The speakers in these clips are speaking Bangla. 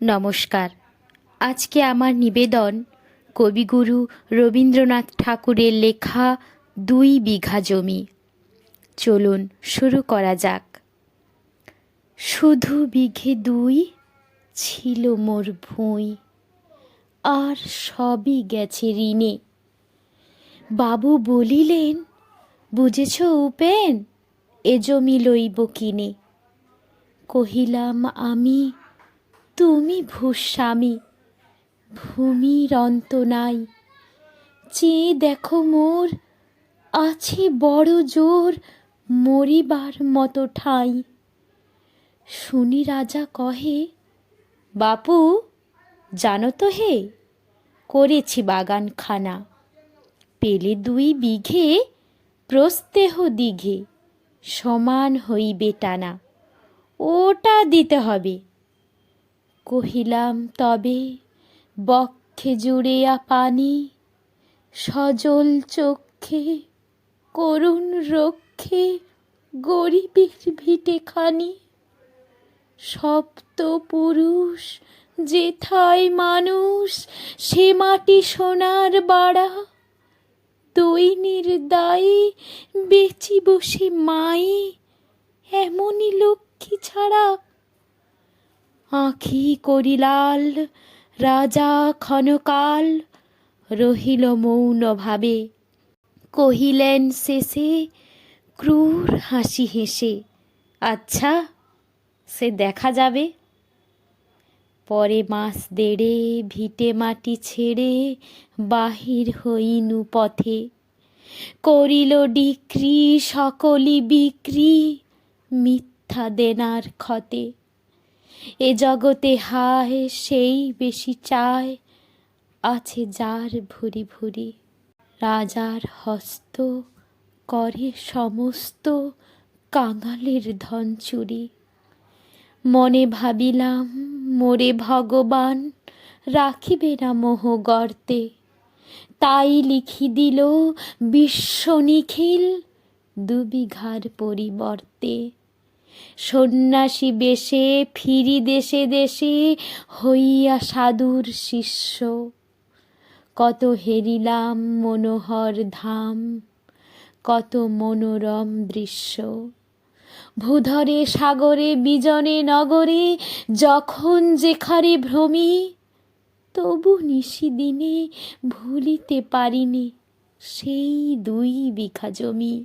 নমস্কার। আজকে আমার নিবেদন কবিগুরু রবীন্দ্রনাথ ঠাকুরের লেখা দুই বিঘা জমি। চলুন শুরু করা যাক। শুধু বিঘে দুই ছিল মোর ভুঁই, আর সবই গেছে ঋণে। বাবু বলিলেন, বুঝেছ উপেন, এ জমি লইব কিনে? কহিলাম, আমি তুমি ভূস্বামী, ভূমির অন্ত নাই। চেয়ে দেখো মোর, আছে বড় জোর মরিবার মতো ঠাঁই। শুনি রাজা কহে, বাপু, জানো তো হে, করেছি বাগানখানা। পেলে দুই বিঘে, প্রস্তেহ দিঘে, সমান হইবে টানা। ওটা দিতে হবে। কহিলাম, তবে বক্ষে জুড়িয়া পানি, সজল চক্ষে করুণ রক্ষে গরিবের ভিটে খানি। সপ্ত পুরুষ, যেথায় মানুষ, সে মাটি সোনার বাড়া। দৈনির দায়ে বেচি বসে মাই এমনই লক্ষ্মী ছাড়া আঁখি করিলাল, রাজা ক্ষণকাল রহিল মৌনভাবে। কহিলেন, শেষে ক্রূর হাসি হেসে আচ্ছা সে দেখা যাবে। পরে মাস দেড়ে ভিটে মাটি ছেড়ে বাহির হইনু পথে। করিল ডিক্রি, সকলি বিক্রি মিথ্যা দেনার ক্ষতে। এ জগতে হায়, সেই বেশি চায় আছে যার ভুরি ভুরি। রাজার হস্ত করে সমস্ত কাঙালের ধন চুরি। মনে ভাবিলাম, মোরে ভগবান রাখিবে না মোহ গর্তে। তাই লিখি দিল বিশ্ব নিখিল দুবিঘার পরিবর্তে। সন্ন্যাসী বেশে ফিরি দেশে দেশে হইয়া সাধুর শিষ্য। কত হেরিলাম মনোহর ধাম, কত মনোরম দৃশ্য। ভূধরে, সাগরে, বিজনে, নগরে, যখন যেখানে ভ্রমি, তবু নিশিদিনে ভুলিতে পারিনি সেই দুই বিঘা জমি।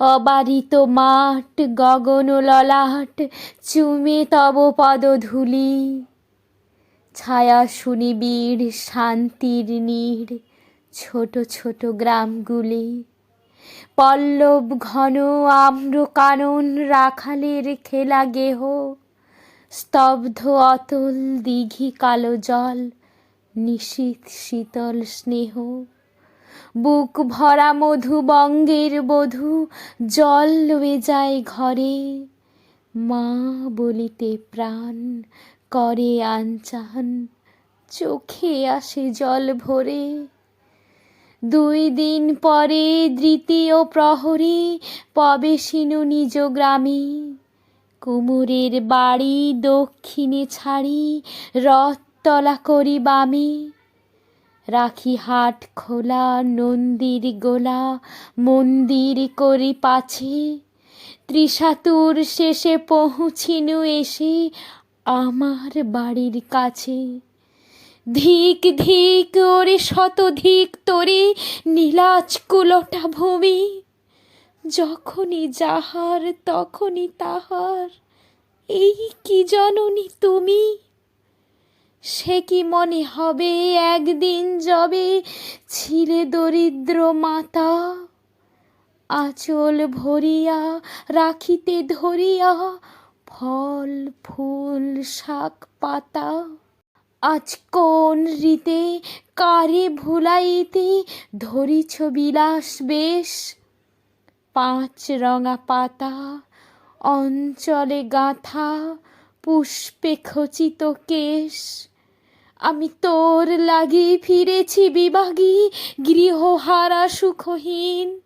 অবারিত মাঠ, গগন ললাট, চুমে তব পদধূলি। ছায়া সুনিবিড় শান্তির নীড়, ছোট ছোট গ্রামগুলি। পল্লব ঘন আম্র কানন রাখালের খেলা গেহ, স্তব্ধ অতল দিঘি কালো জল নিশীত শীতল স্নেহ। বুক ভরা মধু বঙ্গের বধূ, জল লয়ে যায় ঘরে। মা বলিতে প্রাণ করে আনচান চোখে আসে জল ভরে। দুই দিন পরে দ্বিতীয় প্রহরে পবেশিনু নিজ গ্রামে। কুমুরের বাড়ি দক্ষিণে ছাড়ি রথতলা করি বামে। রাখি হাট খোলা, নন্দীর গোলা, মন্দির করি পাছে। ত্রিশাতুর শেষে পৌঁছিনু এসে আমার বাড়ির কাছে। ধিক ধিক ওরে শত ধিক তোরে নীলাজ কুলটা ভূমি। যখনই যাহার তখনই তাহার। এই কি জননী তুমি? সে কি মনে হবে একদিন যবে ছিলে দরিদ্র মাতা? আঁচল ভরিয়া রাখিতে ধরিয়া ফল, ফুল, শাক, পাতা। আজ কোন রীতে, কারে ভুলাইতে ধরিছ বিলাস বেশ? পাঁচ রঙা পাতা, অঞ্চলে গাঁথা, পুষ্পে খচিত কেশ। আমি তোর লাগি ফিরেছি বিভাগী, গৃহহারা সুখহীন।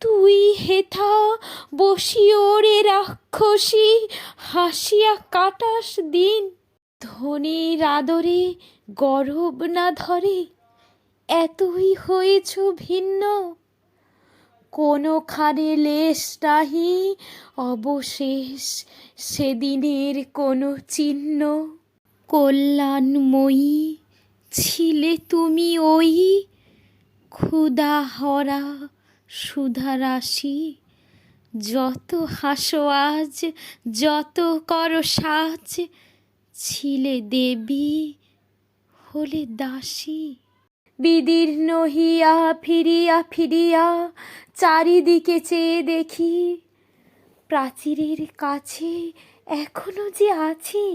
তুই হেথা বসিও রে রাক্ষসী, হাসিয়া কাটাস দিন। ধনির আদরে, গরব না ধরে, এতই হয়েছ ভিন্ন। কোনোখানে লেশ নাহি, অবশেষ সেদিনের কোনো চিহ্ন। কল্যাণময়ী ছিলে তুমি ওই ক্ষুধা হরা সুধারাশি যত হাসো আজ, যত কর সাজ, ছিলে দেবী হলে দাসী। বিদীর্ণ হিয়া ফিরিয়া ফিরিয়া চারিদিকে চেয়ে দেখি, প্রাচীরের কাছে এখনও যে আছি।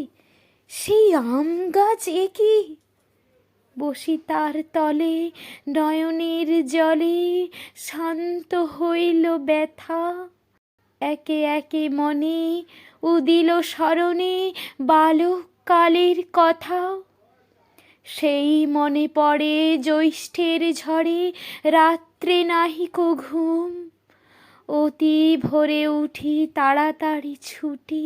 সেই আম গাছ একই বসি তার তলে নয়নের জলে শান্ত হইল ব্যথা। একে একে মনে উদিল স্মরণে বালক কালের কথা। সেই মনে পড়ে জ্যৈষ্ঠের ঝড়ে, রাত্রে নাহিক ঘুম। অতি ভোরে উঠি তাড়াতাড়ি ছুটি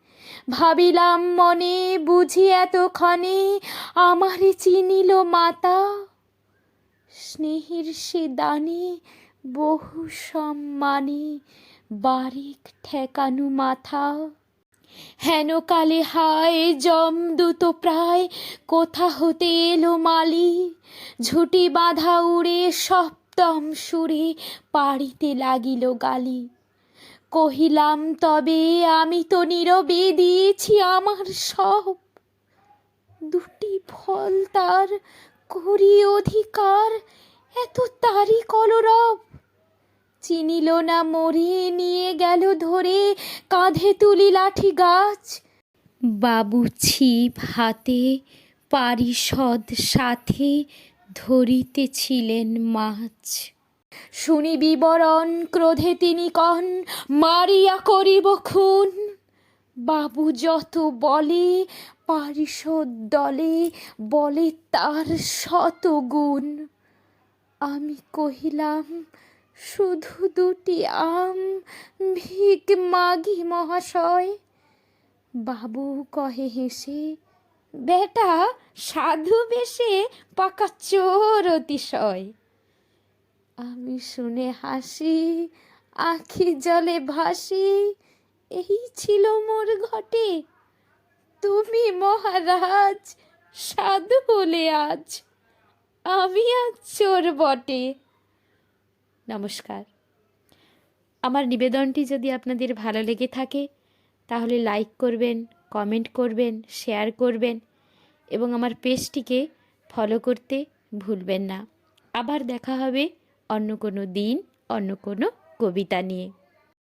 ভাবিলাম মনে বুঝি এতক্ষণে আমারে চিনিল মাতা। স্নেহের সে দানে বহু সম্মানে বারিক ঠেকানু মাথা। হেন কালে হায় জমদূত প্রায়, কোথা হতে এলো মালি? ঝুটি বাঁধা উড়ে সপ্তম সুরে পাড়িতে লাগিল গালি। কহিলাম, তবে আমি তো নীরবে দিয়েছি আমার সব। দুটি ফল তার করি অধিকার, এত তারি কলরব। চিনিল না মরে, নিয়ে গেল ধরে, কাঁধে তুলি লাঠি গাছ। বাবু ছিপ হাতে, পারিষদ সাথে ধরিতেছিলেন মাছ। শুনি বিবরণ ক্রোধে তিনি কন, মারিয়া করিব খুন। বাবু যত বলে, পারিষদ দলে বলে তার শত গুণ। আমি কহিলাম, শুধু দুটি আম, ভিক মাগি মহাশয়। বাবু কহে হেসে, বেটা, সাধু বেশে পাকা চোর অতিশয়। আমি শুনে হাসি, আখি জলে ভাসি, এই ছিল মোর ঘটে। তুমি মহারাজ, সাধু হলে আজ আমি আজ চোর বটে। নমস্কার। আমার নিবেদনটি যদি আপনাদের ভালো লেগে থাকে, তাহলে লাইক করবেন, কমেন্ট করবেন, শেয়ার করবেন এবং আমার পেজটিকে ফলো করতে ভুলবেন না। আবার দেখা হবে অন্য কোনো দিন অন্য কোনো কবিতা নিয়ে।